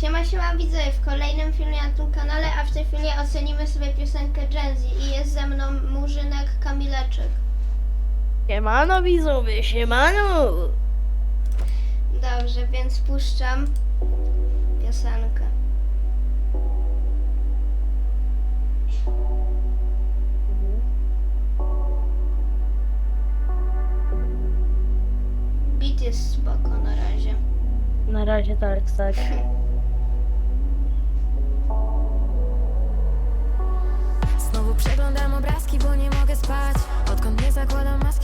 Siema, siema widzowie, w kolejnym filmie na tym kanale, a w tej chwili ocenimy sobie piosenkę Gen Z i jest ze mną Murzynek Kamileczek. Siemano widzowie, siemano! Dobrze, więc puszczam piosenkę. Beat jest spoko na razie. Na razie tak, tak.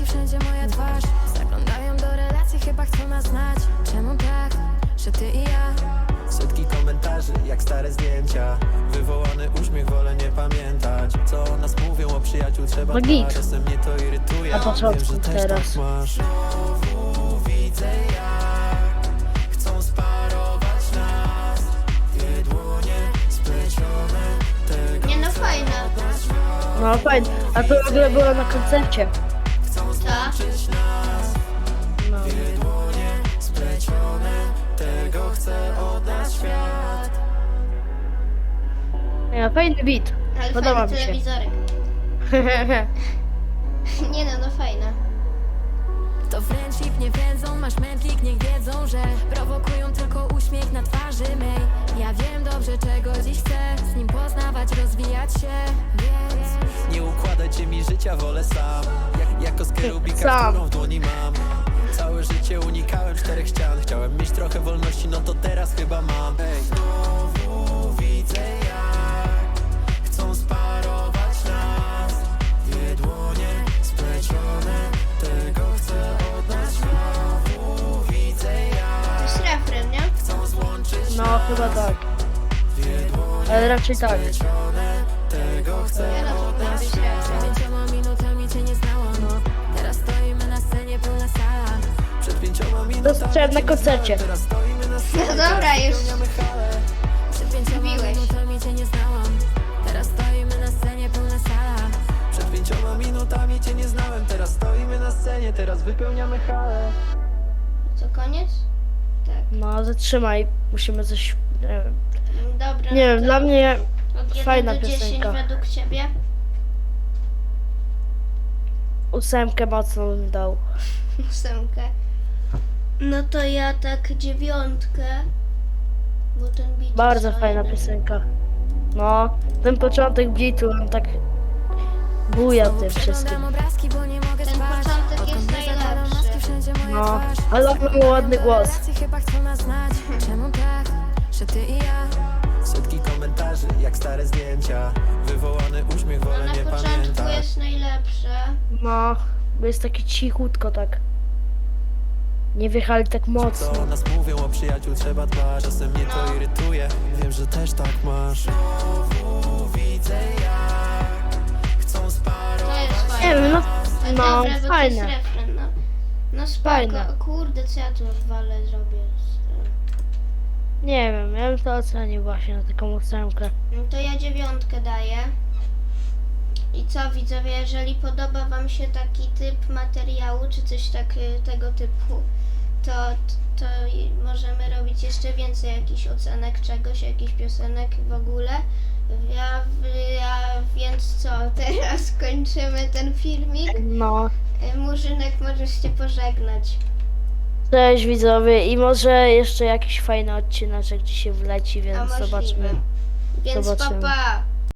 maski, wszędzie moja twarz Zaglądają do relacji, chyba chcą nas znać Czemu tak, że ty i ja Setki komentarzy, jak stare zdjęcia Wywołany uśmiech, wolę nie pamiętać Co o nas mówią, o przyjaciół trzeba No git. dbać. Czasem mnie to irytuje Na początku Wiem, że też teraz. tak masz Znowu widzę jak Chcą sparować nas Dwie dłonie splecione Tego Nie no, fajne. No fajnie. A to w ogóle było na koncercie. Ja, fajny beat. Ale Podoba fajny mi się. telewizorek. Nie no, no fajne. To friendship nie wiedzą, masz mętlik, niech wiedzą, że Prowokują tylko uśmiech na twarzy mej Ja wiem dobrze czego dziś chcę Z nim poznawać, rozwijać się Więc Nie układajcie mi życia, wolę sam Jak, jako skerubika, Sam. którą w dłoni mam Całe życie unikałem czterech ścian Chciałem mieć trochę wolności, no to teraz chyba mam Ej, znowu chyba tak. Ale raczej tak. Tego nie znałam Teraz na na koncercie. No dobra, już. Spełniamy halę Przed pięcioma minutami cię nie znałam Teraz stoimy na scenie, Przed pięcioma minutami cię nie znałem Teraz stoimy na scenie, teraz wypełniamy halę Co, koniec? Tak. No zatrzymaj. Musimy coś. Nie wiem. Dobra. Nie no wiem, to dla mnie od 1 fajna do 10 piosenka. według ciebie? ósemkę mocno bym dał. Ósemkę. No to ja tak dziewiątkę. Bo ten beat Bardzo jest fajna fajny. piosenka. No, ten początek beatu on tak buja tym wszystkim. Przeglądam obrazki, bo nie mogę Ten spać No, ale on ma ładny głos. Relacji chyba chcą nas znać Czemu tak, że ty i ja Setki komentarzy, jak stare zdjęcia Wywołany uśmiech, No wolę na nie początku pamiętać jest najlepsze. No, bo jest takie cichutko tak. Nie wjechali tak Co mocno. o nas mówią, o przyjaciół trzeba dbać Czasem mnie to irytuje, wiem, że też tak masz Znowu widzę jak Chcą sparować To jest fajne. Nie wiem, no, no Dobra, bo to jest fajne. refren, no. Spoko. Fajne. Kurde, co ja tu odwalę zrobię? Nie wiem, ja bym to ocenił właśnie na taką ósemkę. No to ja dziewiątkę daję. I co widzowie, jeżeli podoba wam się taki typ materiału, czy coś tak y, tego typu, to, to możemy robić jeszcze więcej jakichś ocenek czegoś, jakichś piosenek w ogóle. Ja, ja, więc co, teraz kończymy ten filmik. No, Murzynek, możesz się pożegnać. cześć widzowie i może jeszcze jakiś fajny odcineczek dzisiaj wleci, A więc możliwe. zobaczmy. Więc Zobaczymy. papa. Pa.